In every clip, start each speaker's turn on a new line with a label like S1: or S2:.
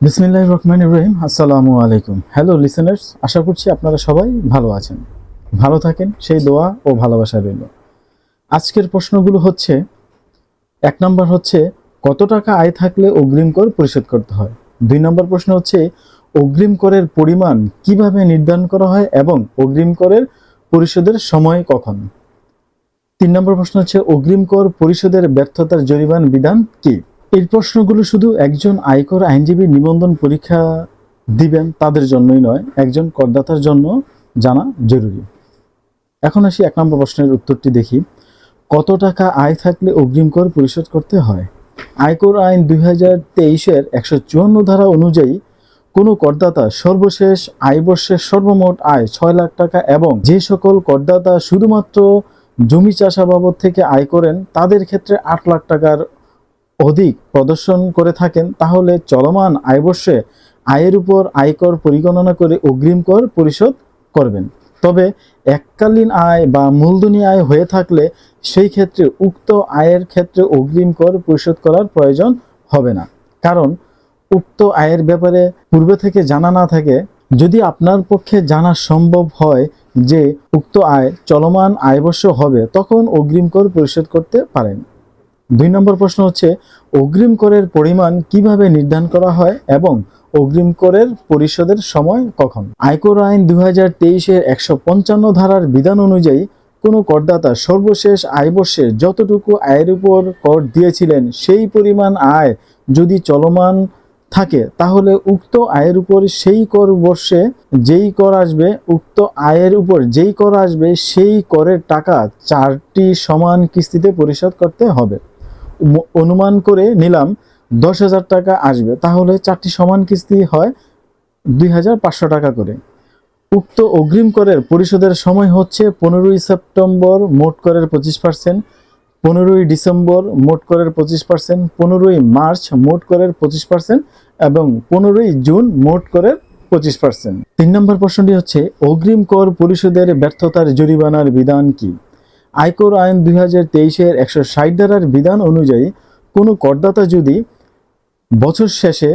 S1: বিসমিল্লাহ রহমান ইব্রাহিম আসসালামু আলাইকুম। হ্যালো লিসেনার্স আশা করছি আপনারা সবাই ভালো আছেন। ভালো থাকেন, সেই দোয়া ও ভালোবাসা রইল আজকের প্রশ্নগুলো হচ্ছে, এক নম্বর হচ্ছে, কত টাকা আয় থাকলে অগ্রিম কর পরিশোধ করতে হয়? দুই নম্বর প্রশ্ন হচ্ছে, অগ্রিম করের পরিমাণ কীভাবে নির্ধারণ করা হয় এবং অগ্রিম করের পরিশোধের সময় কখন? তিন নম্বর প্রশ্ন হচ্ছে, অগ্রিম কর পরিশোধের ব্যর্থতার জরিমান বিধান কি? এই প্রশ্নগুলো শুধু একজন আয়কর আইনজীবী নিবন্ধন পরীক্ষা দিবেন তাদের জন্যই নয়, একজন করদাতার জন্য জানা জরুরি। এখন আসি এক নম্বর প্রশ্নের উত্তরটি দেখি। কত টাকা আয় থাকলে অগ্রিম কর পরিশোধ করতে হয়? আয়কর আইন দুই হাজার তেইশের একশো চুয়ান্ন ধারা অনুযায়ী কোনো করদাতা সর্বশেষ আয় বর্ষের সর্বমোট আয় ছয় লাখ টাকা এবং যে সকল করদাতা শুধুমাত্র জমি চাষা বাবদ থেকে আয় করেন, তাদের ক্ষেত্রে আট লাখ টাকার অধিক প্রদর্শন করে থাকেন, তাহলে চলমান আয় বর্ষে আয়ের উপর আয়কর পরিগণনা করে অগ্রিম কর পরিশোধ করবেন। তবে এককালীন আয় বা মূলধনী আয় হয়ে থাকলে সেই ক্ষেত্রে উক্ত আয়ের ক্ষেত্রে অগ্রিম কর পরিশোধ করার প্রয়োজন হবে না। কারণ উক্ত আয়ের ব্যাপারে পূর্বে থেকে জানা না থাকে, যদি আপনার পক্ষে জানা সম্ভব হয় যে উক্ত আয় চলমান আয়বর্ষ হবে, তখন অগ্রিম কর পরিশোধ করতে পারেন। দুই নম্বর প্রশ্ন হচ্ছে, অগ্রিম করের পরিমাণ কীভাবে নির্ধারণ করা হয় এবং অগ্রিম করের পরিশোধের সময় কখন? আয়কর আইন দুই হাজার তেইশের একশো পঞ্চান্ন ধারার বিধান অনুযায়ী কোনো করদাতা সর্বশেষ আয় বর্ষে যতটুকু আয়ের উপর কর দিয়েছিলেন সেই পরিমাণ আয় যদি চলমান থাকে, তাহলে উক্ত আয়ের উপর সেই কর বর্ষে যেই কর আসবে, উক্ত আয়ের উপর যেই কর আসবে, সেই করের টাকা চারটি সমান কিস্তিতে পরিশোধ করতে হবে। অনুমান করে নিলাম দশ হাজার টাকা আসবে, তাহলে চারটি সমান কিস্তি হয় দুই হাজার পাঁচশো টাকা করে। উক্ত অগ্রিম করের পরিশোধের সময় হচ্ছে পনেরোই সেপ্টেম্বর, মোট করের পঁচিশ পার্সেন্ট। পনেরোই ডিসেম্বর, মোট করের পঁচিশ পার্সেন্ট। পনেরোই মার্চ, মোট করের পঁচিশ পার্সেন্ট। এবং পনেরোই জুন, মোট করের পঁচিশ পার্সেন্ট। তিন নম্বর প্রশ্নটি হচ্ছে, অগ্রিম কর পরিশোধের ব্যর্থতার জরিমানার বিধান কি? আয়কর আইন দুই হাজার তেইশের একশো ষাট ধারার বিধান অনুযায়ী কোনো করদাতা যদি বছর শেষে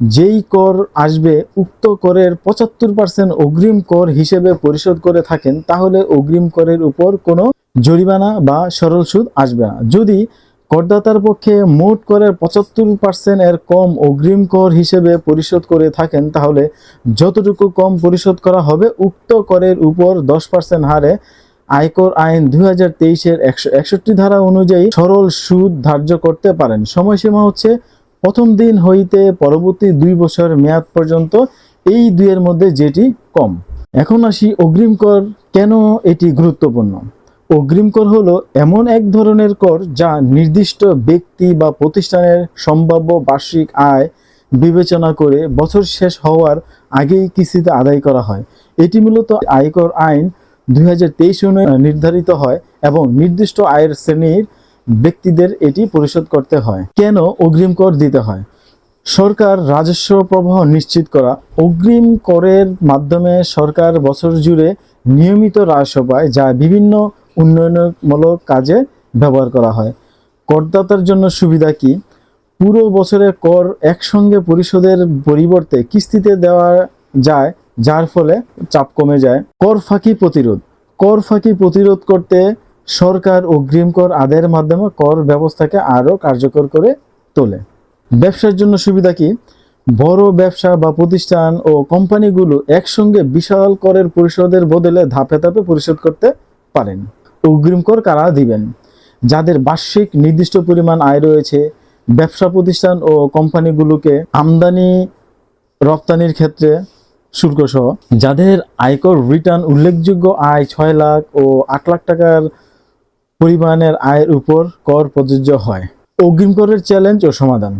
S1: যেই কর আসবে, উক্ত করের পঁচাত্তর পার্সেন্ট অগ্রিম কর হিসেবে পরিশোধ করে থাকেন, তাহলে অগ্রিম করের উপর কোনো জরিমানা বা সরল সুদ আসবে না। যদি করদাতার পক্ষে মোট করের পঁচাত্তর পার্সেন্ট এর কম অগ্রিম কর হিসেবে পরিশোধ করে থাকেন, তাহলে যতটুকু কম পরিশোধ করা হবে, উক্ত করের উপর দশ পার্সেন্ট হারে আয়কর আইন দুই হাজার তেইশের একশো একষট্টি ধারা অনুযায়ী সরল সুদ ধার্য করতে পারেন। সময়সীমা হচ্ছে প্রথম দিন হইতে পরবর্তী দুই বছর মেয়াদ পর্যন্ত। এই দুইয়ের মধ্যে যেটি কম। এখন আসি অগ্রিম কর। কেন এটি গুরুত্বপূর্ণ? অগ্রিম কর হলো এমন এক ধরনের কর যা নির্দিষ্ট ব্যক্তি বা প্রতিষ্ঠানের সম্ভাব্য বার্ষিক আয় বিবেচনা করে বছর শেষ হওয়ার আগেই কিস্তিতে আদায় করা হয়। এটি মূলত আয়কর আইন দুই হাজার তেইশ নির্ধারিত হয় এবং নির্দিষ্ট আয়ের শ্রেণির ব্যক্তিদের এটি পরিশোধ করতে হয়। কেন অগ্রিম কর দিতে হয়? সরকার রাজস্ব প্রবাহ নিশ্চিত করা। অগ্রিম করের মাধ্যমে সরকার বছর জুড়ে নিয়মিত রাজস্ব পায় যা বিভিন্ন উন্নয়নমূলক কাজে ব্যবহার করা হয়। করদাতার জন্য সুবিধা কি? পুরো বছরের কর একসঙ্গে পরিশোধের পরিবর্তে কিস্তিতে দেওয়া যায় যার ফলে চাপ কমে যায়। কর ফাঁকি প্রতিরোধ। কর ফাঁকি প্রতিরোধ করতে সরকার অগ্রিম কর আদায়ের মাধ্যমে কর ব্যবস্থাকে আরও কার্যকর করে তোলে। ব্যবসার জন্য সুবিধা কি? বড় ব্যবসা বা প্রতিষ্ঠান ও কোম্পানিগুলো একসঙ্গে বিশাল করের পরিশোধের বদলে ধাপে ধাপে পরিশোধ করতে পারেন। অগ্রিম কর কারা দিবেন? যাদের বার্ষিক নির্দিষ্ট পরিমাণ আয় রয়েছে, ব্যবসা প্রতিষ্ঠান ও কোম্পানিগুলোকে আমদানি রপ্তানির ক্ষেত্রে শুল্ক সহ যাদের আয়কর রিটার্ন উল্লেখযোগ্য আয় ছয় লাখ ও আট লাখ টাকার পরিমাণের আয়ের উপর কর প্রযোজ্য হয়। অগ্রিম করের চ্যালেঞ্জ ও সমাধান।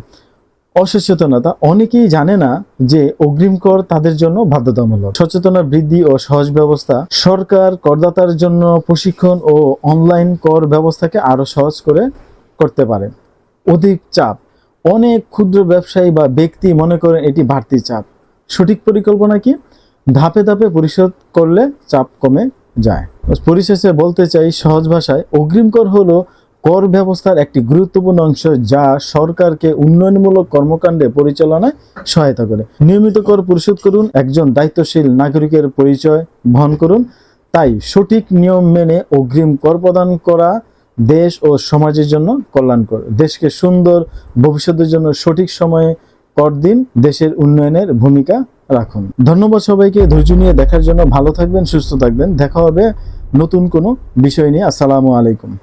S1: অসচেতনতা। অনেকেই জানে না যে অগ্রিম কর তাদের জন্য বাধ্যতামূলক। সচেতনা বৃদ্ধি ও সহজ ব্যবস্থা। সরকার করদাতার জন্য প্রশিক্ষণ ও অনলাইন কর ব্যবস্থাকে আরও সহজ করে করতে পারে। অধিক চাপ। অনেক ক্ষুদ্র ব্যবসায়ী বা ব্যক্তি মনে করেন এটি বাড়তি চাপ। সঠিক পরিকল্পনা কি? ধাপে ধাপে পরিশোধ করলে চাপ কমে যায়। পরিশেষে বলতে চাই, সহজ ভাষায় অগ্রিম কর হলো কর ব্যবস্থার একটি গুরুত্বপূর্ণ অংশ যা সরকারকে উন্নয়নমূলক কর্মকাণ্ডে পরিচালনায় সহায়তা করে। নিয়মিত কর পরিশোধ করুন, একজন দায়িত্বশীল নাগরিকের পরিচয় বহন করুন। তাই সঠিক নিয়ম মেনে অগ্রিম কর প্রদান করা দেশ ও সমাজের জন্য কল্যাণকর। দেশকে সুন্দর, ভবিষ্যতের জন্য সঠিক সময়ে কর দিন দেশের উন্নয়নের ভূমিকা রাখুন। ধন্যবাদ সবাইকে, ধৈর্য নিয়ে দেখার জন্য ভালো থাকবেন, সুস্থ থাকবেন। দেখা হবে নতুন কোনো বিষয় নিয়ে। আসসালামু আলাইকুম।